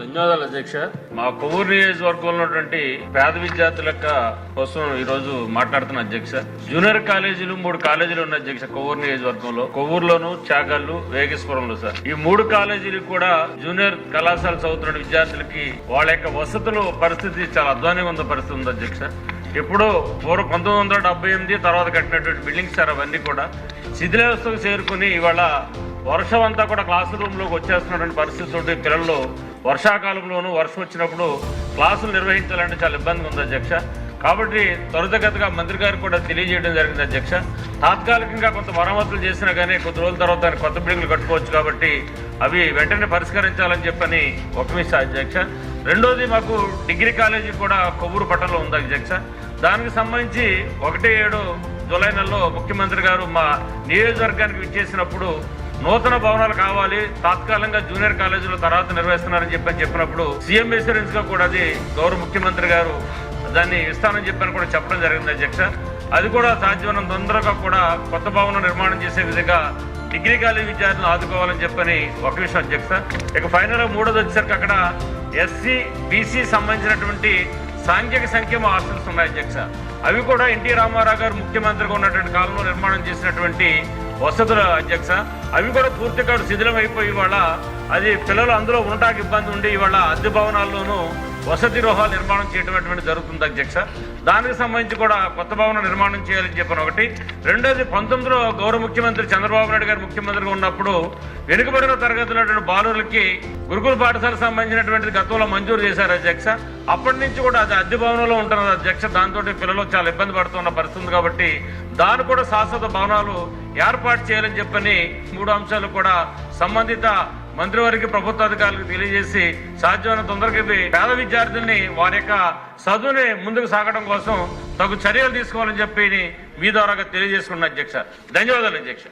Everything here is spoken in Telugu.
ధన్యవాదాలు అధ్యక్ష. మా కొవ్వూరు నియోజకవర్గంలో ఉన్నటువంటి పేద విద్యార్థుల యొక్క కోసం ఈ రోజు మాట్లాడుతున్న అధ్యక్ష. జూనియర్ కాలేజీలు మూడు కాలేజీలు ఉన్నాయి అధ్యక్ష కొవ్వూరు నియోజకవర్గంలో. కొవ్వూరులోను చాగల్లు వేగేశ్వరంలో సార్. ఈ మూడు కాలేజీలు కూడా జూనియర్ కళాశాల చదువుతున్న విద్యార్థులకి వాళ్ళ యొక్క వసతులు పరిస్థితి చాలా అధ్వానంగా ఉన్న పరిస్థితి ఉంది అధ్యక్ష. ఇప్పుడు పూర్వ పంతొమ్మిది వందల డెబ్బై ఎనిమిది తర్వాత కట్టినటువంటి బిల్డింగ్స్ సార్ అవన్నీ కూడా శిథిలావస్థకు చేరుకుని ఇవాళ వర్షం అంతా కూడా క్లాస్ రూమ్లోకి వచ్చేస్తున్నటువంటి పరిస్థితి పిల్లలు వర్షాకాలంలోనూ వర్షం వచ్చినప్పుడు క్లాసులు నిర్వహించాలంటే చాలా ఇబ్బందిగా ఉంది అధ్యక్ష. కాబట్టి త్వరితగతిగా మంత్రి గారికి కూడా తెలియజేయడం జరిగింది అధ్యక్ష. తాత్కాలికంగా కొంత మరమ్మతులు చేసినా కానీ కొద్ది రోజుల తర్వాత దానికి కొత్త బిల్డింగ్లు కట్టుకోవచ్చు కాబట్టి అవి వెంటనే పరిష్కరించాలని చెప్పని ఒక విషయం అధ్యక్ష. రెండోది మాకు డిగ్రీ కాలేజీ కూడా కొవ్వూరు పట్టణంలో ఉంది అధ్యక్ష. దానికి సంబంధించి ఒకటి ఏడు జూలై నెలలో ముఖ్యమంత్రి గారు మా నియోజకవర్గానికి విచ్చేసినప్పుడు నూతన భవనాలు కావాలి తాత్కాలికంగా జూనియర్ కాలేజీలో తర్వాత నిర్వహిస్తున్నారని చెప్పని చెప్పినప్పుడు సీఎం ఇన్సూరెన్స్గా కూడా అది గౌరవ ముఖ్యమంత్రి గారు దాన్ని ఇస్తానని చెప్పని కూడా చెప్పడం జరిగింది అధ్యక్ష. అది కూడా సాధ్యమైన తొందరగా కూడా కొత్త భవనం నిర్మాణం చేసే విధంగా డిగ్రీ కాలేజ్ విద్యార్థులను ఆదుకోవాలని చెప్పని ఒక విషయం అధ్యక్ష. ఇక ఫైనల్ మూడోది వచ్చేసరికి అక్కడ ఎస్సీ బీసీ సంబంధించినటువంటి సాంఘిక సంక్షేమ హాస్టల్స్ ఉన్నాయి అధ్యక్ష. అవి కూడా ఎన్టీ రామారావు గారు ముఖ్యమంత్రిగా ఉన్నటువంటి కాలంలో నిర్మాణం చేసినటువంటి వసతుల అధ్యక్ష అవి కూడా పూర్తిగా శిథిలం అయిపోయి ఇవాళ అది పిల్లలు అందులో ఉండటానికి ఇబ్బంది ఉండి ఇవాళ అద్దె భవనాల్లోనూ వసతి గృహాలు నిర్మాణం చేయటం జరుగుతుంది అధ్యక్ష. దానికి సంబంధించి కూడా కొత్త భవనం నిర్మాణం చేయాలని చెప్పిన ఒకటి. రెండోది పంతొమ్మిదిలో గౌరవ ముఖ్యమంత్రి చంద్రబాబు నాయుడు గారు ముఖ్యమంత్రిగా ఉన్నప్పుడు వెనుకబడిన తరగతులైన బాలులకి గురుకుల పాఠశాల సంబంధించినటువంటి గతంలో మంజూరు చేశారు అధ్యక్ష. అప్పటి నుంచి కూడా అది అద్దె భవనంలో ఉంటున్నది అధ్యక్ష. దాంతో పిల్లలు చాలా ఇబ్బంది పడుతున్న పరిస్థితి కాబట్టి దాని కూడా శాశ్వత భవనాలు ఏర్పాటు చేయాలని చెప్పని మూడు అంశాలు కూడా సంబంధిత మంత్రివారికి ప్రభుత్వ అధికారులకు తెలియజేసి సాధ్యమైన తొందరగా పేద విద్యార్థుల్ని వారి యొక్క చదువుని ముందుకు సాగడం కోసం తగు చర్యలు తీసుకోవాలని చెప్పి మీ ద్వారా తెలియజేసుకున్న అధ్యక్ష. ధన్యవాదాలు అధ్యక్ష.